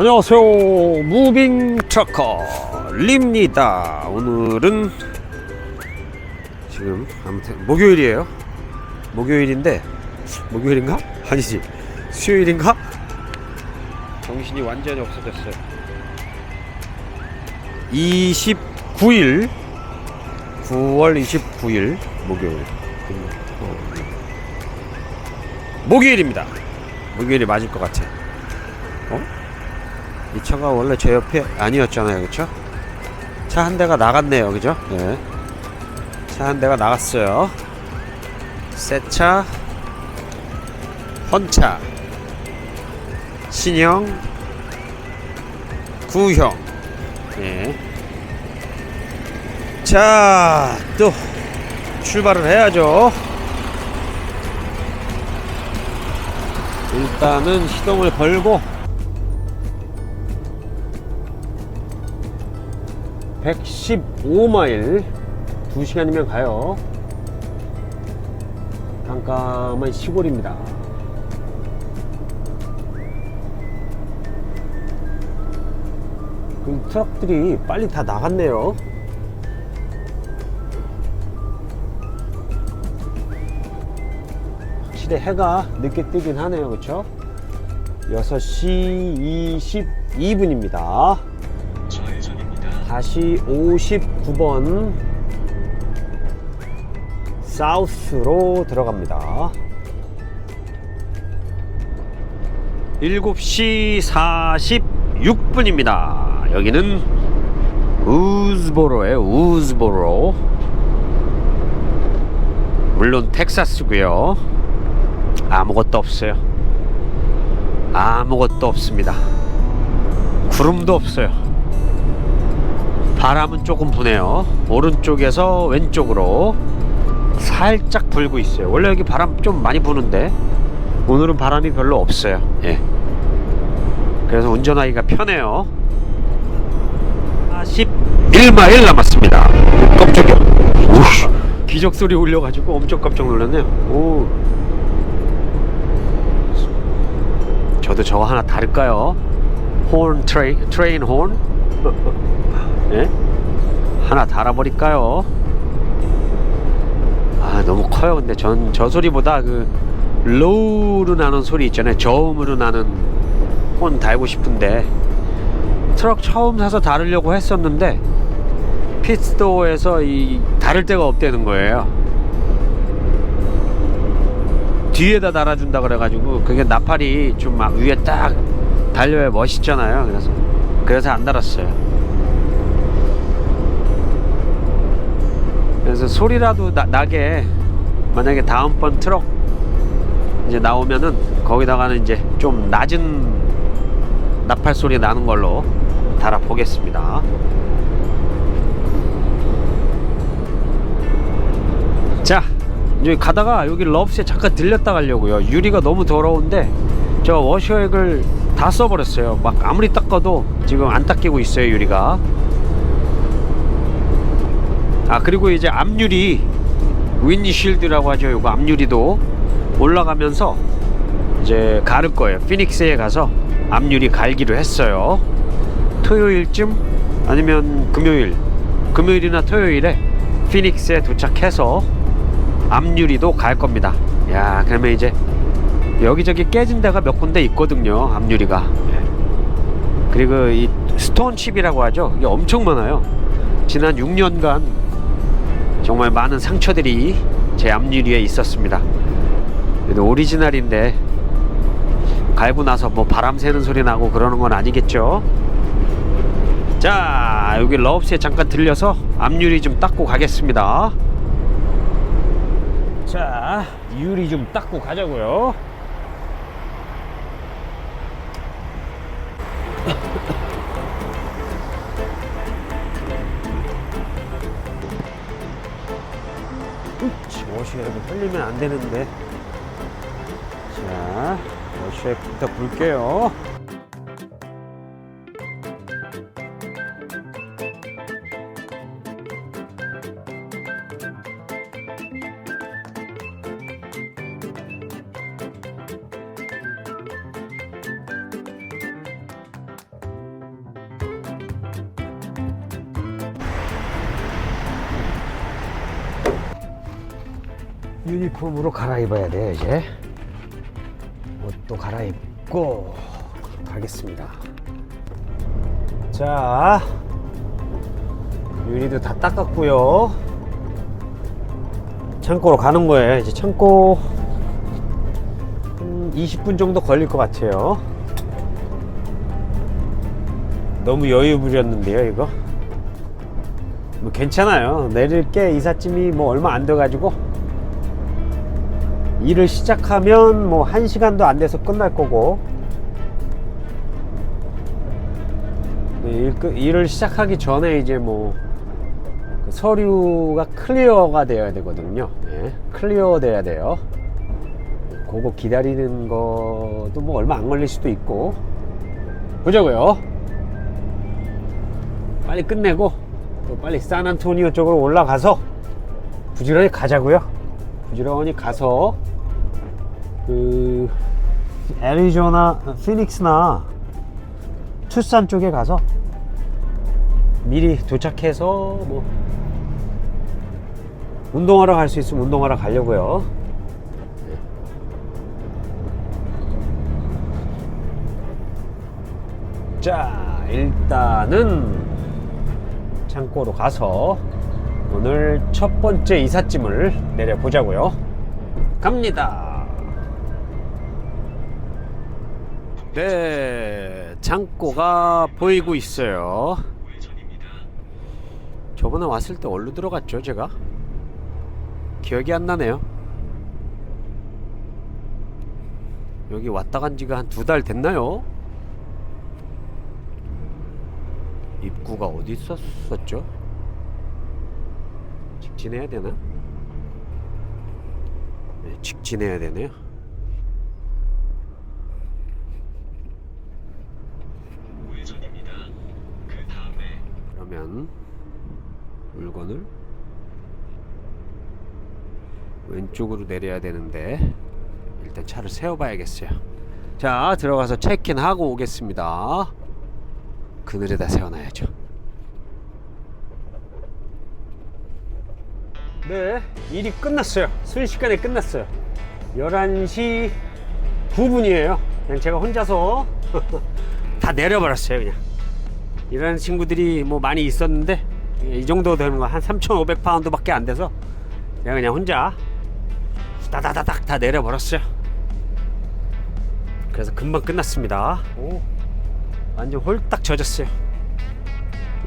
안녕하세요. 무빙 트러커 립니다. 오늘은 지금 아무튼 목요일이에요. 목요일인데 목요일인가? 아니지. 수요일인가? 정신이 완전히 없어졌어요. 29일 9월 29일 목요일. 어, 목요일입니다. 목요일이 맞을 것 같아. 어? 이 차가 원래 제 옆에 아니었잖아요 그쵸? 차 한 대가 나갔네요 그죠? 네. 차한 대가 나갔어요 새차 헌차 신형 구형 예. 자, 또 출발을 해야죠. 일단은 시동을 걸고 115마일 2시간이면 가요. 깜깜한 시골입니다. 그 트럭들이 빨리 다 나갔네요. 확실히 해가 늦게 뜨긴 하네요. 그쵸? 6시 22분입니다. 다시 59번 사우스로 들어갑니다. 7시 46분입니다. 여기는 우즈보로에 우즈보로. 물론 텍사스고요. 아무것도 없어요. 아무것도 없습니다. 구름도 없어요. 바람은 조금 부네요. 오른쪽에서 왼쪽으로 살짝 불고 있어요. 원래 여기 바람 좀 많이 부는데 오늘은 바람이 별로 없어요. 예. 그래서 운전하기가 편해요. 41마일 남았습니다. 깜짝이야. 우씨, 기적 소리 울려가지고 엄청 깜짝 놀랐네요. 오. 저도 저거 하나 다를까요? 혼 트레인 트레인 혼? 예? 하나 달아버릴까요? 아 너무 커요. 근데 전 저 소리보다 그 로우로 나는 소리 있잖아요. 저음으로 나는 혼 달고 싶은데 트럭 처음 사서 다루려고 했었는데 핏스토어에서 이 다를 데가 없다는 거예요. 뒤에다 달아준다 그래가지고 그게 나팔이 좀 막 위에 딱 달려야 멋있잖아요. 그래서 그래서 안 달았어요. 그래서 소리라도 나, 나게 만약에 다음번 트럭 이제 나오면은 거기다가는 이제 좀 낮은 나팔 소리 나는 걸로 달아 보겠습니다. 자, 이제 가다가 여기 럽스에 잠깐 들렸다 가려고요. 유리가 너무 더러운데 저 워셔액을 다 써버렸어요. 막 아무리 닦아도 지금 안 닦이고 있어요 유리가. 아 그리고 이제 앞유리 윈니쉴드라고 하죠. 이거 앞유리도 올라가면서 이제 가를 거예요. 피닉스에 가서 앞유리 갈기로 했어요. 토요일쯤 아니면 금요일, 금요일이나 토요일에 피닉스에 도착해서 앞유리도 갈 겁니다. 야, 그러면 이제 여기저기 깨진 데가 몇 군데 있거든요. 앞유리가. 예. 그리고 이 스톤 칩이라고 하죠. 이게 엄청 많아요. 지난 6년간 정말 많은 상처들이 제 앞유리에 있었습니다. 그래도 오리지널인데 갈고 나서 뭐 바람 새는 소리 나고 그러는 건 아니겠죠? 자, 여기 러브스에 잠깐 들려서 앞유리 좀 닦고 가겠습니다. 자, 유리 좀 닦고 가자고요. 워시액을 흘리면 안 되는데. 자, 워시액부터 볼게요. 유니폼으로 갈아입어야 돼 이제. 옷도 갈아입고 가겠습니다. 자 유리도 다 닦았고요. 창고로 가는 거예요 이제 창고. 한 20분 정도 걸릴 것 같아요. 너무 여유 부렸는데요 이거? 뭐 괜찮아요. 내릴 게 이삿짐이 뭐 얼마 안 돼 가지고 일을 시작하면 뭐한 시간도 안 돼서 끝날 거고. 네, 일, 끝- 일을 시작하기 전에 이제 뭐그 서류가 클리어가 돼야 되거든요. 예, 클리어 돼야 돼요. 그거 기다리는 것도 뭐 얼마 안 걸릴 수도 있고. 보자고요. 빨리 끝내고 또 빨리 산안토니오 쪽으로 올라가서 부지런히 가자고요. 부지런히 가서 그 애리조나, 피닉스나 투싼 쪽에 가서 미리 도착해서 뭐 운동하러 갈 수 있으면 운동하러 가려고요. 자, 일단은 창고로 가서 오늘 첫 번째 이삿짐을 내려보자고요. 갑니다. 네, 창고가 보이고 있어요. 저번에 왔을 때 어디로 들어갔죠, 제가? 기억이 안 나네요. 여기 왔다 간 지가 한 두 달 됐나요? 입구가 어디 있었었죠? 직진해야 되나? 네, 직진해야 되네요. 우회전입니다. 그 다음에 그러면 물건을 왼쪽으로 내려야 되는데 일단 차를 세워봐야겠어요. 자 들어가서 체크인하고 오겠습니다. 그늘에다 세워놔야죠. 네, 일이 끝났어요. 순식간에 끝났어요. 11시 9분이에요. 그냥 제가 혼자서 다 내려버렸어요, 그냥. 이런 친구들이 뭐 많이 있었는데 이 정도 되는 거 한 3,500파운드 밖에 안 돼서 내가 그냥 혼자 다다다닥 다 내려버렸어요. 그래서 금방 끝났습니다. 오, 완전 홀딱 젖었어요.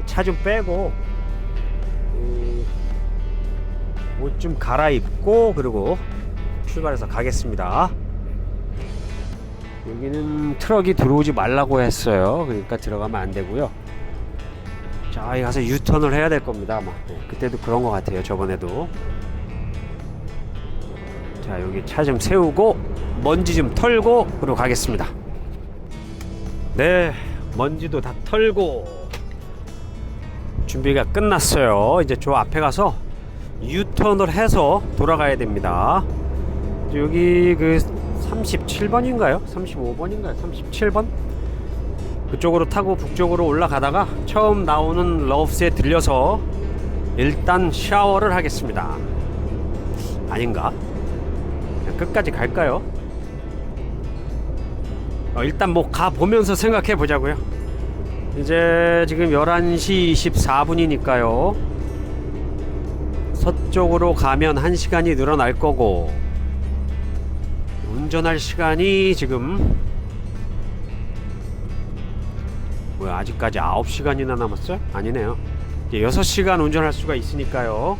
차 좀 빼고 옷 좀 갈아입고 그리고 출발해서 가겠습니다. 여기는 트럭이 들어오지 말라고 했어요. 그러니까 들어가면 안 되고요. 자, 여기 가서 유턴을 해야 될 겁니다. 아마 네, 그때도 그런 것 같아요. 저번에도. 자, 여기 차 좀 세우고 먼지 좀 털고 그리고 가겠습니다. 네, 먼지도 다 털고 준비가 끝났어요. 이제 저 앞에 가서 유턴을 해서 돌아가야 됩니다. 여기 그 37번인가요? 35번인가요? 37번? 그쪽으로 타고 북쪽으로 올라가다가 처음 나오는 러브스에 들려서 일단 샤워를 하겠습니다. 아닌가? 끝까지 갈까요? 어, 일단 뭐 가 보면서 생각해 보자고요. 이제 지금 11시 24분이니까요. 서쪽으로 가면 1시간이 늘어날 거고 운전할 시간이 지금 뭐야 아직까지 9시간이나 남았어요? 아니네요. 이제 6시간 운전할 수가 있으니까요.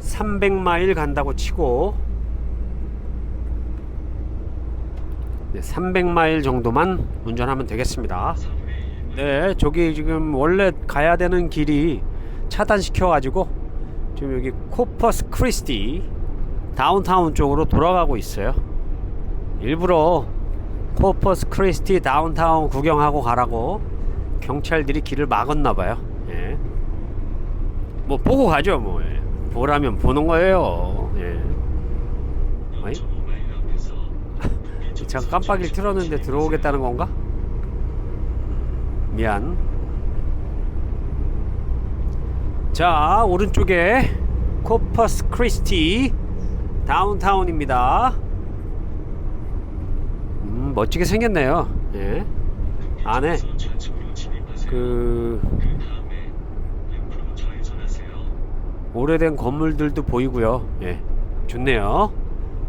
300마일 간다고 치고 네, 300마일 정도만 운전하면 되겠습니다. 네 저기 지금 원래 가야 되는 길이 차단시켜 가지고 지금 여기 코퍼스 크리스티 다운타운 쪽으로 돌아가고 있어요 일부러 코퍼스 크리스티 다운타운 구경하고 가라고 경찰들이 길을 막았나 봐요. 예. 뭐 보고 가죠, 뭐. 예. 보라면 보는 거예요. 예. 아니? 5마일 앞에서 제가 깜빡이를 틀었는데 들어오겠다는 건가? 미안. 자, 오른쪽에 코퍼스 크리스티 다운타운입니다. 음, 멋지게 생겼네요. 예. 안에. 그. 오래된 건물들도 보이고요. 예. 좋네요.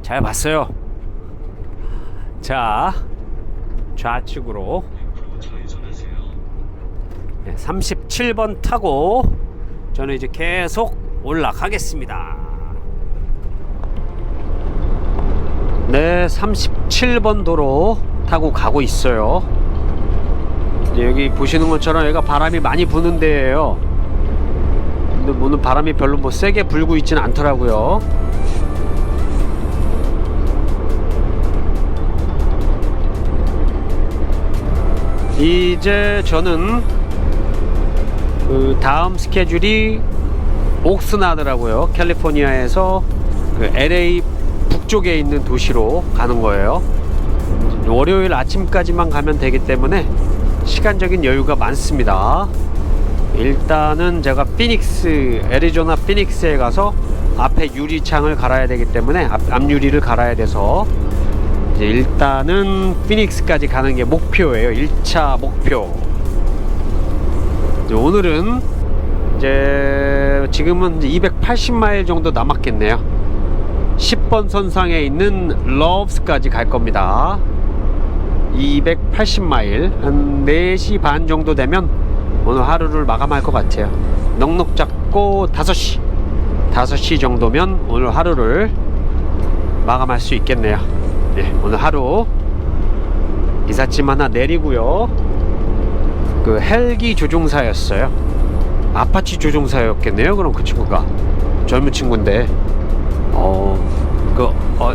잘 봤어요. 자, 좌측으로 옆으로 좌회전하세요. 예, 37번 타고 저는 이제 계속 올라가겠습니다. 네, 37번 도로 타고 가고 있어요. 여기 보시는 것처럼 여기가 바람이 많이 부는 데예요. 근데 오늘 바람이 별로 뭐 세게 불고 있지는 않더라고요. 이제 저는 그 다음 스케줄이 옥스나드라고요. 캘리포니아에서 그 LA 북쪽에 있는 도시로 가는 거예요. 월요일 아침까지만 가면 되기 때문에 시간적인 여유가 많습니다. 일단은 제가 피닉스, 애리조나 피닉스에 가서 앞에 유리창을 갈아야 되기 때문에 앞, 앞유리를 갈아야 돼서 이제 일단은 피닉스까지 가는 게 목표예요. 1차 목표. 이제 오늘은 이제 지금은 280마일 정도 남았겠네요. 10번 선상에 있는 러브스까지 갈 겁니다. 280마일 한 4시 반 정도 되면 오늘 하루를 마감할 것 같아요. 넉넉 잡고 5시 5시 정도면 오늘 하루를 마감할 수 있겠네요. 예, 오늘 하루 이삿짐 하나 내리고요. 그 헬기 조종사였어요. 아파치 조종사였겠네요. 그럼 그 친구가 젊은 친구인데 어그 어,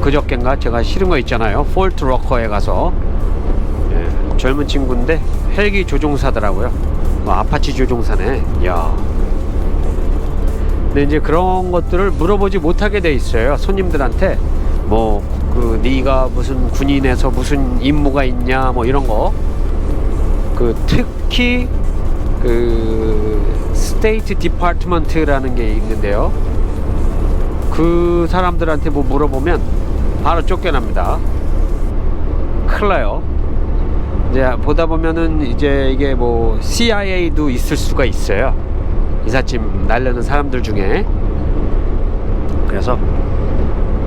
그저께인가 제가 실은 거 있잖아요. 폴트 러커에 가서 예, 젊은 친구인데 헬기 조종사더라고요. 뭐 아파치 조종사네. 야. 근데 이제 그런 것들을 물어보지 못하게 돼 있어요. 손님들한테 뭐그 네가 무슨 군인에서 무슨 임무가 있냐 뭐 이런 거. 그 특히 그 스테이트 디파트먼트라는 게 있는데요. 그 사람들한테 뭐 물어보면 바로 쫓겨납니다. 나요. 이제 보다 보면은 이제 이게 뭐 CIA도 있을 수가 있어요. 이삿짐 날려는 사람들 중에. 그래서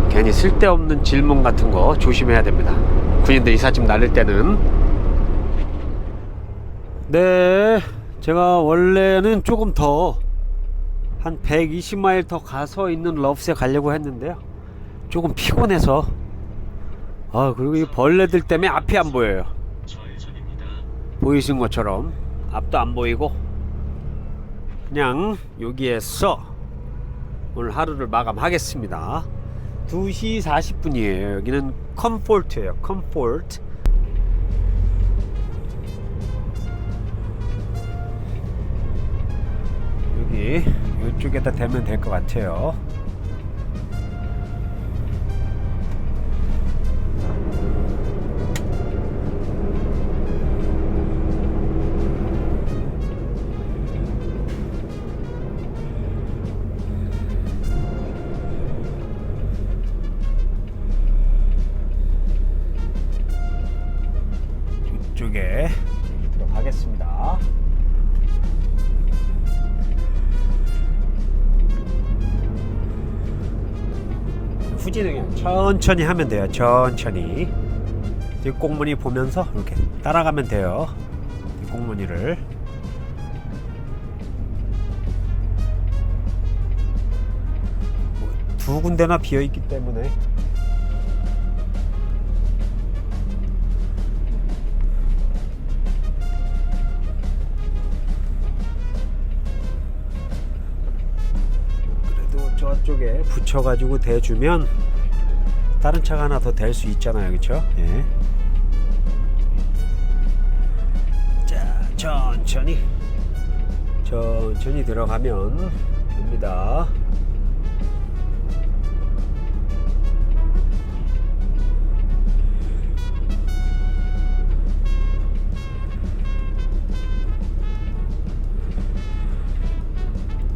괜히 쓸데없는 질문 같은 거 조심해야 됩니다. 군인들 이삿짐 날릴 때는. 네, 제가 원래는 조금 더 한 120마일 더 가서 있는 러브스에 가려고 했는데요. 조금 피곤해서. 아, 그리고 이 벌레들 때문에 앞이 안 보여요. 보이신 것처럼 앞도 안 보이고 그냥 여기에서 오늘 하루를 마감하겠습니다. 2시 40분이에요. 여기는 컴포트예요. 컴포트. 이쪽에다 대면 될 것 같아요. 천천히 하면 돼요. 천천히. 뒷공무니 보면서 이렇게 따라가면 돼요. 뒷공무니를. 뭐두 군데나 비어 있기 때문에 그래도 저쪽에 붙여가지고 대주면 다른 차가 하나 더댈수 있잖아요, 그렇죠? 예. 자, 천천히 천천히 들어가면 됩니다.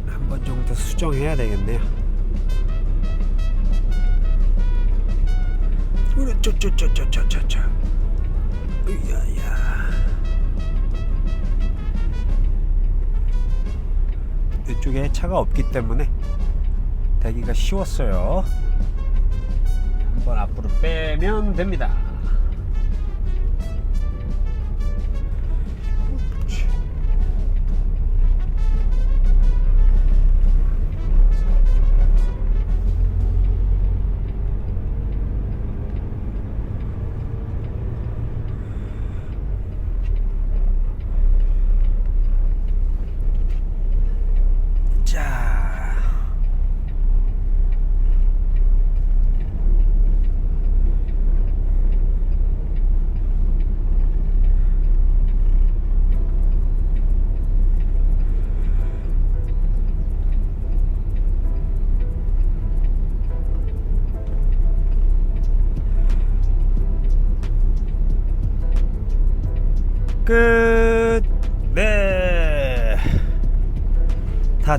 한번 정도 수정해야 되겠네요. 쪼쪼쪼쪼쪼쪼. 으야야. 이쪽에 차가 없기 때문에 대기가 쉬웠어요. 한번 앞으로 빼면 됩니다.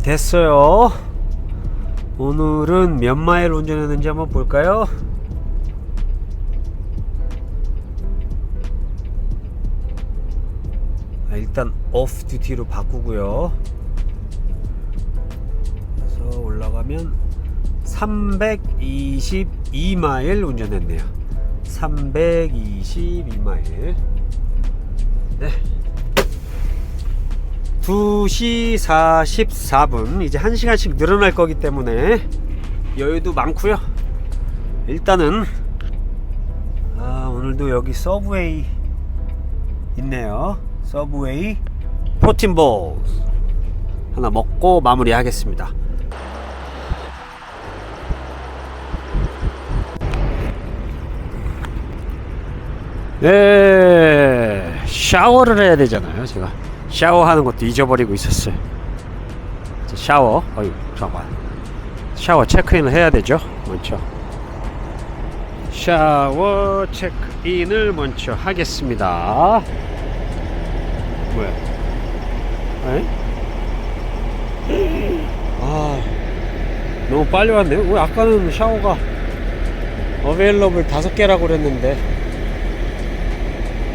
됐어요. 오늘은 몇 마일 운전했는지 한번 볼까요? 아, 일단 오프 듀티로 바꾸고요. 그래서 올라가면 322마일 운전했네요. 322마일. 네. 2시 44분. 이제 1시간씩 늘어날 거기 때문에 여유도 많고요. 일단은 아 오늘도 여기 서브웨이 있네요. 서브웨이 프로틴볼 하나 먹고 마무리 하겠습니다. 네 샤워를 해야 되잖아요 제가 샤워하는 것도 잊어버리고 있었어요. 자, 샤워. 어이 잠깐만. 샤워 체크인을 해야 되죠? 먼저. 샤워 체크인을 먼저 하겠습니다. 뭐야? 에? 아 너무 빨리 왔네. 왜 아까는 샤워가 어베일러블 다섯 개라고 그랬는데.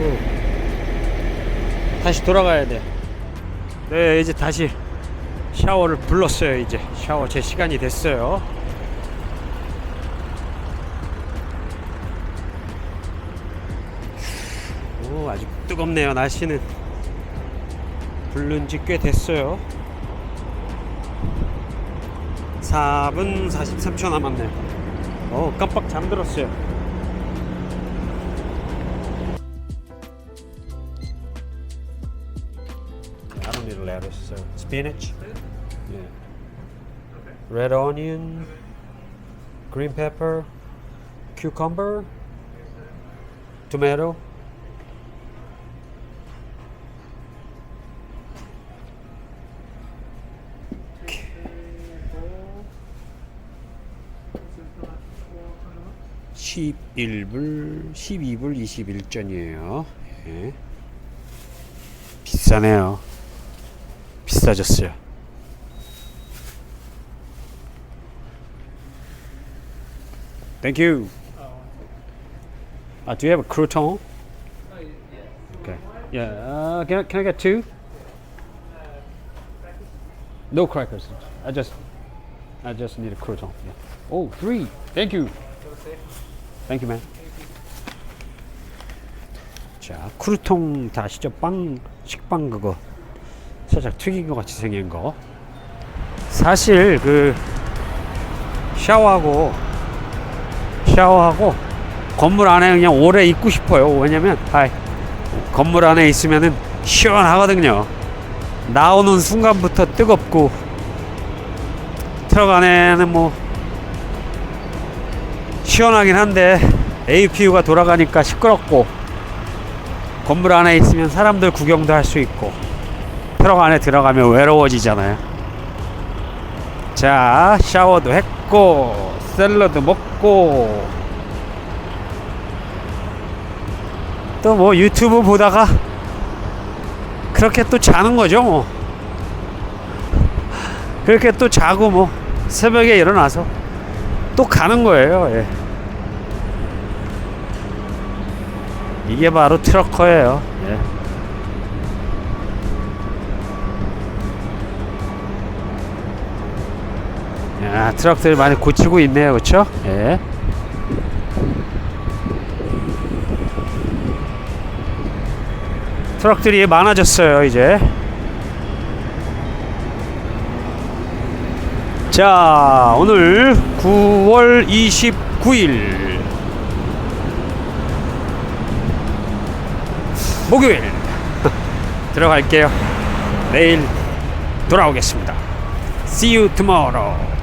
응. 다시 돌아가야 돼. 네, 이제 다시 샤워를 불렀어요. 이제 샤워 제 시간이 됐어요. 오, 아주 뜨겁네요. 날씨는 불른 지 꽤 됐어요. 4분 43초 남았네요. 어, 깜빡 잠들었어요. Spinach. Red onion, green pepper, cucumber, tomato. (11불) (12불) (21전이에요) 예. 비싸네요 비싸졌어요. Thank you. Uh, do you have a crouton? Okay. Yeah. Uh, can I, can I get two? No crackers. I just I just need a crouton. Yeah. Oh, three. Thank you. Thank you, man. 자, 크루통 다 아시죠? 빵 식빵 그거. 살짝 튀긴 것 같이 생긴 거. 사실 그 샤워하고 샤워하고 건물 안에 그냥 오래 있고 싶어요. 왜냐면 하이 건물 안에 있으면은 시원하거든요. 나오는 순간부터 뜨겁고 트럭 안에는 뭐 시원하긴 한데 APU가 돌아가니까 시끄럽고 건물 안에 있으면 사람들 구경도 할 수 있고 트럭 안에 들어가면 외로워지잖아요. 자, 샤워도 했고, 샐러드 먹고, 또 뭐 유튜브 보다가 그렇게 또 자는 거죠, 뭐. 그렇게 또 자고 뭐 새벽에 일어나서 또 가는 거예요. 예. 이게 바로 트럭커예요. 예. 야, 트럭들 많이 고치고 있네요, 그렇죠? 예. 트럭들이 많아졌어요, 이제. 자, 오늘 9월 29일 목요일 들어갈게요. 내일 돌아오겠습니다. See you tomorrow.